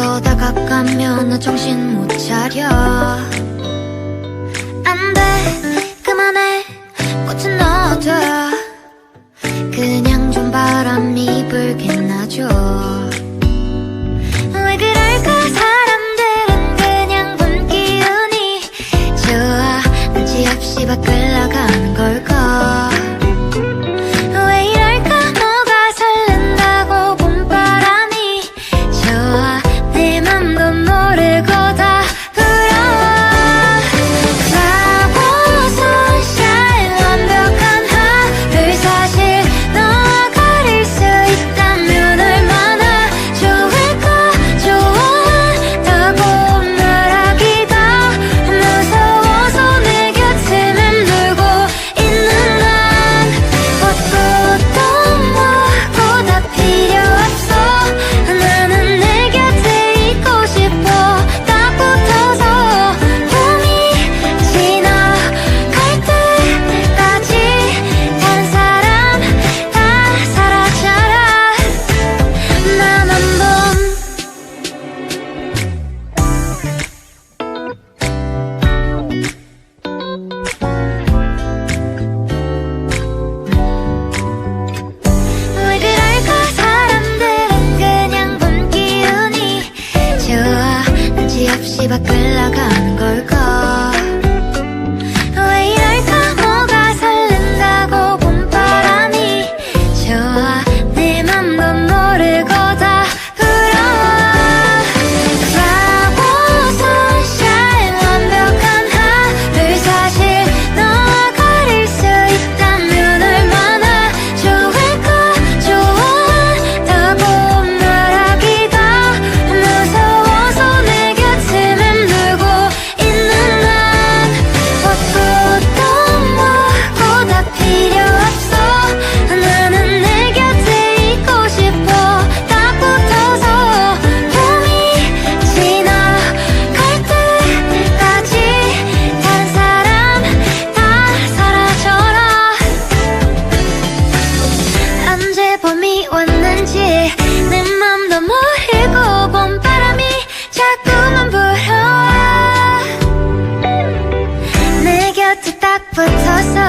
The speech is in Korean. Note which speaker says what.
Speaker 1: 더 다가가면 나 정신 못 차려. 안돼 그만해. 꽃은 너둬 그냥 좀 바람이 불게 나줘. 왜 그럴까? 사람들은 그냥 분 기운이 좋아. 눈치 없이 밖을 나가. because